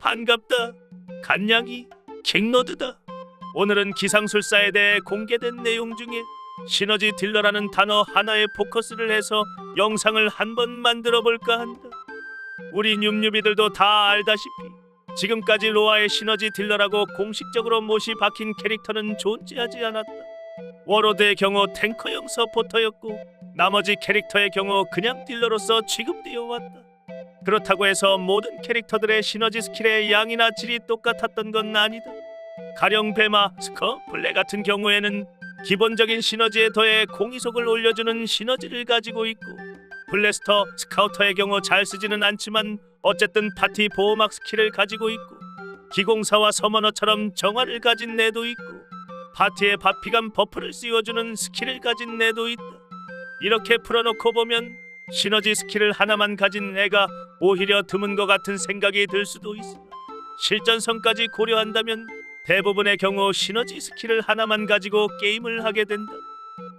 반갑다. 간냥이 킹노드다. 오늘은 기상술사에 대해 공개된 내용 중에 시너지 딜러라는 단어 하나에 포커스를 해서 영상을 한번 만들어 볼까 한다. 우리 뉴뉴비들도 다 알다시피 지금까지 로아의 시너지 딜러라고 공식적으로 못이 박힌 캐릭터는 존재하지 않았다. 워로드의 경우 탱커형 서포터였고 나머지 캐릭터의 경우 그냥 딜러로서 취급되어 왔다. 그렇다고 해서 모든 캐릭터들의 시너지 스킬의 양이나 질이 똑같았던 건 아니다. 가령 베마, 스커, 블레 같은 경우에는 기본적인 시너지에 더해 공이속을 올려주는 시너지를 가지고 있고 블래스터, 스카우터의 경우 잘 쓰지는 않지만 어쨌든 파티 보호막 스킬을 가지고 있고 기공사와 서머너처럼 정화를 가진 애도 있고 파티의 바피감 버프를 씌워주는 스킬을 가진 애도 있다. 이렇게 풀어놓고 보면 시너지 스킬을 하나만 가진 애가 오히려 드문 것 같은 생각이 들 수도 있으나 실전성까지 고려한다면 대부분의 경우 시너지 스킬을 하나만 가지고 게임을 하게 된다.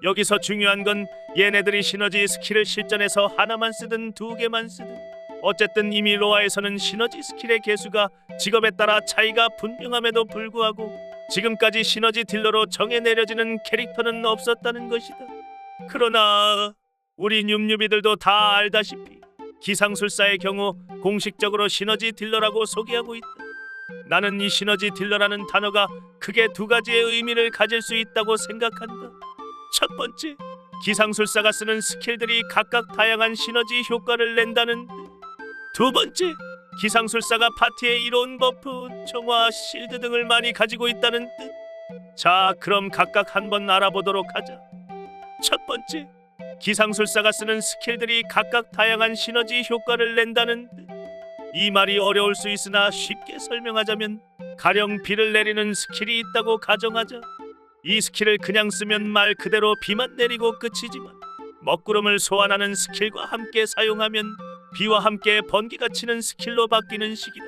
여기서 중요한 건 얘네들이 시너지 스킬을 실전에서 하나만 쓰든 두 개만 쓰든 어쨌든 이미 로아에서는 시너지 스킬의 개수가 직업에 따라 차이가 분명함에도 불구하고 지금까지 시너지 딜러로 정해 내려지는 캐릭터는 없었다는 것이다. 그러나 우리 뉴뉴비들도 다 알다시피 기상술사의 경우 공식적으로 시너지 딜러라고 소개하고 있다. 나는 이 시너지 딜러라는 단어가 크게 두 가지의 의미를 가질 수 있다고 생각한다. 첫 번째, 기상술사가 쓰는 스킬들이 각각 다양한 시너지 효과를 낸다는 뜻. 두 번째, 기상술사가 파티에 이로운 버프, 정화, 실드 등을 많이 가지고 있다는 뜻. 자, 그럼 각각 한번 알아보도록 하자. 첫 번째, 기상술사가 쓰는 스킬들이 각각 다양한 시너지 효과를 낸다는 뜻. 이 말이 어려울 수 있으나 쉽게 설명하자면 가령 비를 내리는 스킬이 있다고 가정하자. 이 스킬을 그냥 쓰면 말 그대로 비만 내리고 끝이지만 먹구름을 소환하는 스킬과 함께 사용하면 비와 함께 번개가 치는 스킬로 바뀌는 식이다.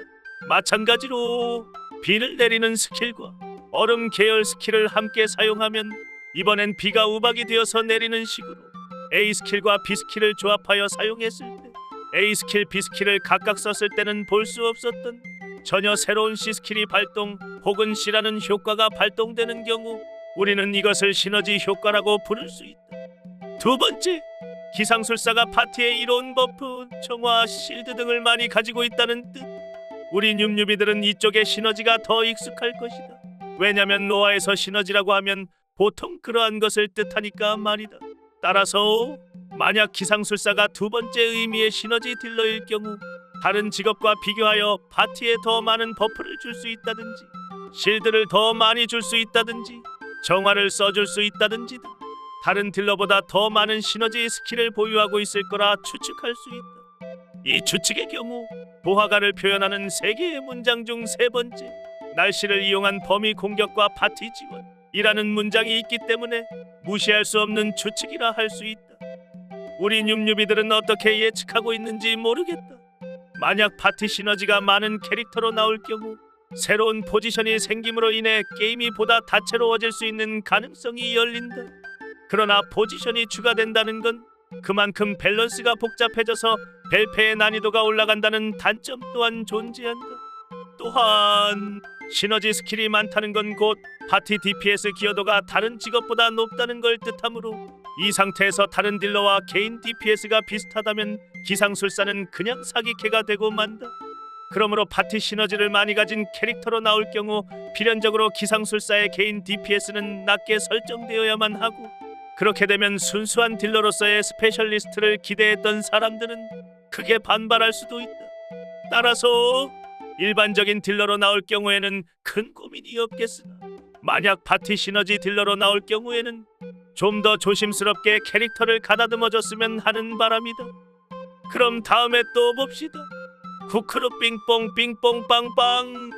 마찬가지로 비를 내리는 스킬과 얼음 계열 스킬을 함께 사용하면 이번엔 비가 우박이 되어서 내리는 식으로 A 스킬과 B 스킬을 조합하여 사용했을 때 A 스킬, B 스킬을 각각 썼을 때는 볼 수 없었던 전혀 새로운 C 스킬이 발동 혹은 C라는 효과가 발동되는 경우 우리는 이것을 시너지 효과라고 부를 수 있다. 두 번째, 기상술사가 파티에 이로운 버프, 정화, 실드 등을 많이 가지고 있다는 뜻. 우리 뉴뉴비들은 이쪽에 시너지가 더 익숙할 것이다. 왜냐면 노아에서 시너지라고 하면 보통 그러한 것을 뜻하니까 말이다. 따라서 만약 기상술사가 두 번째 의미의 시너지 딜러일 경우 다른 직업과 비교하여 파티에 더 많은 버프를 줄 수 있다든지 실드를 더 많이 줄 수 있다든지 정화를 써줄 수 있다든지 등 다른 딜러보다 더 많은 시너지 스킬을 보유하고 있을 거라 추측할 수 있다. 이 추측의 경우 보화가를 표현하는 세 개의 문장 중 세 번째 날씨를 이용한 범위 공격과 파티 지원 이라는 문장이 있기 때문에 무시할 수 없는 추측이라 할 수 있다. 우리 뉴뉴비들은 어떻게 예측하고 있는지 모르겠다. 만약 파티 시너지가 많은 캐릭터로 나올 경우 새로운 포지션이 생김으로 인해 게임이 보다 다채로워질 수 있는 가능성이 열린다. 그러나 포지션이 추가된다는 건 그만큼 밸런스가 복잡해져서 벨페의 난이도가 올라간다는 단점 또한 존재한다. 또한 시너지 스킬이 많다는 건곧 파티 DPS 기여도가 다른 직업보다 높다는 걸 뜻하므로 이 상태에서 다른 딜러와 개인 DPS가 비슷하다면 기상술사는 그냥 사기캐가 되고 만다. 그러므로 파티 시너지를 많이 가진 캐릭터로 나올 경우 필연적으로 기상술사의 개인 DPS는 낮게 설정되어야만 하고 그렇게 되면 순수한 딜러로서의 스페셜리스트를 기대했던 사람들은 크게 반발할 수도 있다. 따라서 일반적인 딜러로 나올 경우에는 큰 고민이 없겠으나 만약 파티 시너지 딜러로 나올 경우에는 좀 더 조심스럽게 캐릭터를 가다듬어줬으면 하는 바람이다. 그럼 다음에 또 봅시다. 쿠크루 빙뽕 빙뽕 빵빵